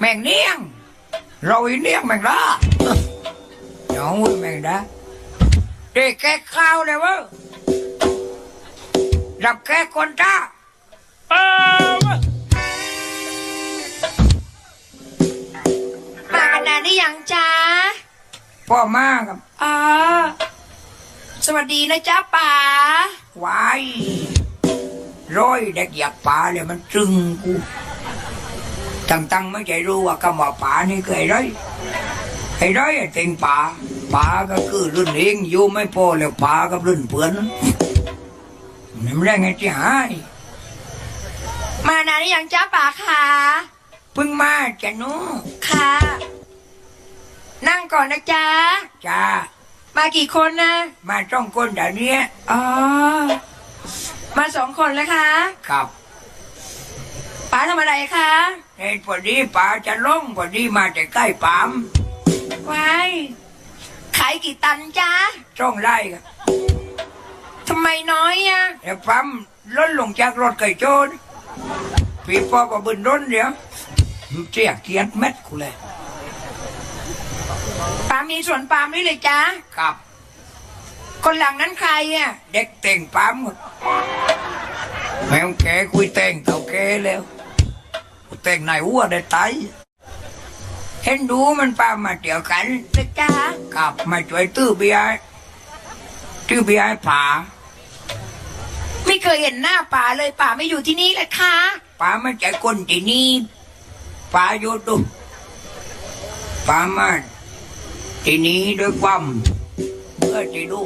แมงเนียง เราอีเนียงแมงดาน้องอุ้ยแมงดาเด็กแกข้าวเลยวะรับแกคนจ้าเออวะมากันนานได้ยังจ้าพ่อมากับอ๋อสวัสดีนะจ๊ะป๋าวายร้อยเด็กอยากป่าเลยมันจึงกู ตั้งตั้งๆไม่ใจรู้ว่าคำว่าป่านี่คืออะไรไอ้ร้อยไอ้เต็งป่าป่าก็คือรุ่นเองอยู่ไม่พอแล้วป่ากับรุ่นเพื่อนนี่มันได้ไงที่หายมานานได้ยังจ้าป๋าคะเพิ่งมาจ้ะหนูค่ะ นั่งก่อนนะจ๊ะจ้ามากี่คนนะ มาจ้องคนเดี๋ยวนี้อ๋อมาสองคนแล้วคะครับ ป๋าทำอะไรคะไอ้พอดีป่าจะลงพอดีมาจะใกล้ปามว้ายขายกี่ตันจ๊ะจ้องไล่ครับทำไมน้อยอะแล้วปั๊มล้นลงจากรถไก่โจรพี่พ่อก็บึนร้นเดี๋ยวเจียเกียดเม็ดกูเลยป๋ามีสวนปาล์มด้วยเลยจ๊ะครับ คนหลังนั้นใครอะเด็กเต่งปั๊มหมดแมวแกคุยเต่งเต่าแกแล้ว กูเต่งนายวัวได้ตายเห็นดูมันปั๊มมาเดียวกันเลยจ๊ะกลับมาช่วยตื้อเบียร์ตื้อเบียร์ให้ป่าไม่เคยเห็นหน้าป๋าเลยป๋าไม่อยู่ที่นี่เลยค่ะป่าไม่ใจคนที่นี่ป่าอยู่ตุป่ามาที่นี้ด้วยความเพื่อที่ดู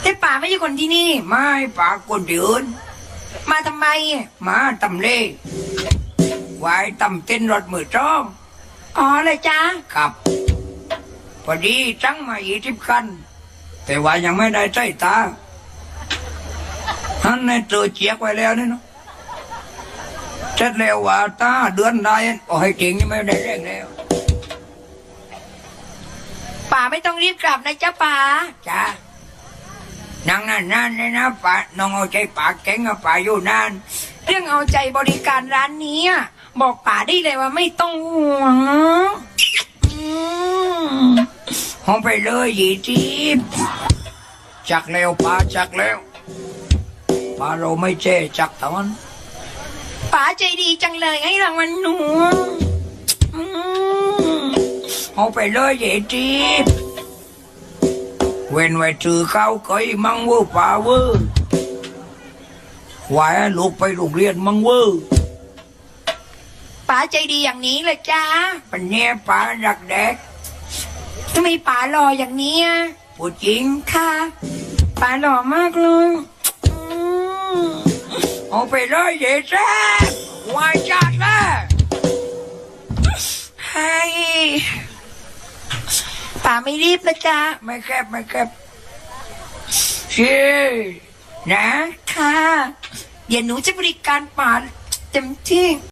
แต่ป๋าไม่ใช่คนที่นี่ ไม่ป่าคนที่อื่นมาทำไมอะมาตำเล่ ไว้ตำเต้นรถมือจ้องอ๋อเลยจ๊ะครับ พอดีจังมาอีทิบคัน แต่ว่ายังไม่ได้ใช้ตาฮันในเจอเจียกไว้แล้วนี่เนาะเสร็จแล้วว่าตาเดือนได้โอ้ให้จริงยังไม่ได้เร่งแล้วป๋าไม่ต้องรีบกลับนะจ๊ะป๋าจ้านั่งนานนานเลยนะป่าน้องเอาใจปากแข็งกับป่าอยู่นานเรื่องเอาใจบริการร้านนี้อะ บอกป๋าได้เลยว่าไม่ต้องห่วงอืมห้องไปเลยยีจีบจักแล้วป่าจักแล้วป่าเราไม่เจ๊จักตอนป๋าใจดีจังเลยให้รางวัลหนูอืมเอาไปเลยยีจีบเว้นไว้ถือเขาเคยมังเวอร์ป่าเวอร์ไหวให้ลูกไปโรงเรียนมังเวอร์ ป๋าใจดีอย่างนี้เลยจ้าปัญญาป่ารักแดกทำไมป๋าหล่ออย่างนี้อะผู้จริงค่ะป๋าหล่อมากเลยอืมเอาไปเลยยีจีบไหวจัดเลยให้ป๋าไม่รีบนะจ๊ะไม่แคบไม่แคบชีนะ ค่ะ เดี๋ยวหนูจะบริการป๋าเต็มที่